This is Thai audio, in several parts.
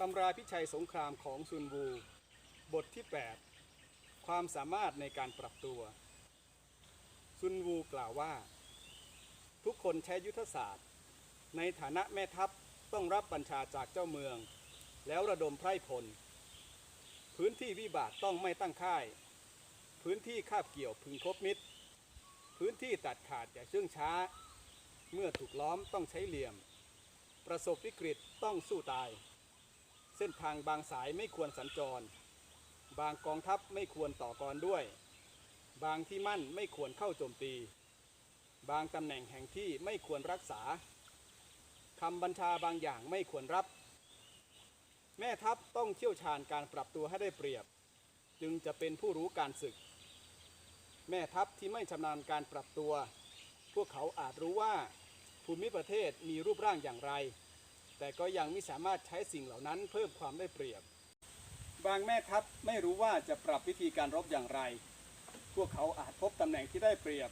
ตำราพิชัยสงครามของซุนวูบทที่ 8 ความสามารถในการปรับตัว ซุนวูกล่าวว่า ทุกคนใช้ยุทธศาสตร์ ในฐานะแม่ทัพต้องรับบัญชาจากเจ้าเมือง แล้วระดมไพร่พล พื้นที่วิบากต้องไม่ตั้งค่าย พื้นที่คาบเกี่ยวพึงคบมิตร พื้นที่ตัดขาดอย่าเชื่องช้า เมื่อถูกล้อมต้องใช้เหลี่ยม ประสบวิกฤตต้องสู้ตาย เส้นทางบางสายไม่ควรสัญจร บางกองทัพไม่ควรต่อกรด้วย บางที่มั่นไม่ควรเข้าโจมตี บางตำแหน่งแห่งที่ไม่ควรรักษาคำบัญชาบางอย่างไม่ควรรับ แม่ทัพต้องเชี่ยวชาญการปรับตัวให้ได้เปรียบ จึงจะเป็นผู้รู้การศึก แม่ทัพที่ไม่ชำนาญการปรับตัว พวกเขาอาจรู้ว่าภูมิประเทศมีรูปร่างอย่างไร แต่ก็ยังไม่สามารถใช้สิ่งเหล่านั้นเพิ่มความได้เปรียบ บางแม่ทัพไม่รู้ว่าจะปรับวิธีการรบอย่างไร พวกเขาอาจพบตำแหน่งที่ได้เปรียบ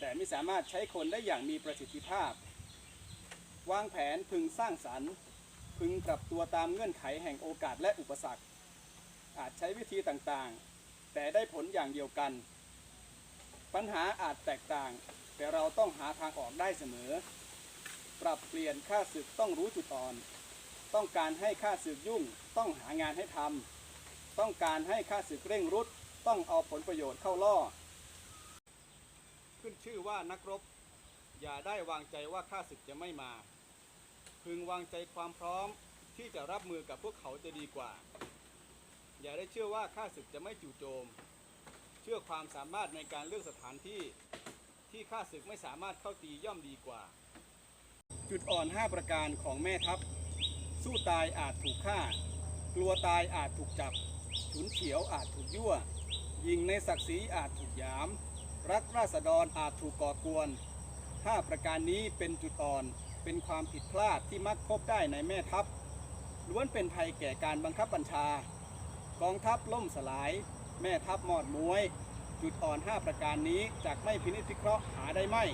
แต่ไม่สามารถใช้คนได้อย่างมีประสิทธิภาพ วางแผนพึงสร้างสรรค์ พึงปรับตัวตามเงื่อนไขแห่งโอกาสและอุปสรรค อาจใช้วิธีต่างๆ แต่ได้ผลอย่างเดียวกัน ปัญหาอาจแตกต่าง แต่เราต้องหาทางออกได้เสมอ ปรับเปลี่ยนค่าศึกต้องรู้จุดอ่อน ต้องการให้ค่าศึกยุ่ง ต้องหางานให้ทำต้องการให้ค่าศึกเร่งรุด ต้องเอาผลประโยชน์เข้าล่อ ขึ้นชื่อว่านักรบ อย่าได้วางใจว่าค่าศึกจะไม่มา พึงวางใจความพร้อมที่จะรับมือกับพวกเขาจะดีกว่า อย่าได้เชื่อว่าค่าศึกจะไม่จู่โจม เชื่อความสามารถในการเลือกสถานที่ที่ข้าศึกไม่สามารถเข้าตีย่อมดีกว่า จุดอ่อน 5 ประการของแม่ทัพ สู้ตายอาจถูกฆ่า กลัวตายอาจถูกจับ ฉุนเฉียวอาจถูกยั่ว ยิงในศักดิ์ศรีอาจถูกยาม รักราษฎรอาจถูกก่อกวน 5 ประการนี้เป็นจุดอ่อน เป็นความผิดพลาดที่มักพบได้ในแม่ทัพ ล้วนเป็นภัยแก่การบังคับบัญชา กองทัพล่มสลาย แม่ทัพมอดมวย จุดอ่อน 5 ประการนี้จากไม่พินิจพิเคราะห์หาได้ไม่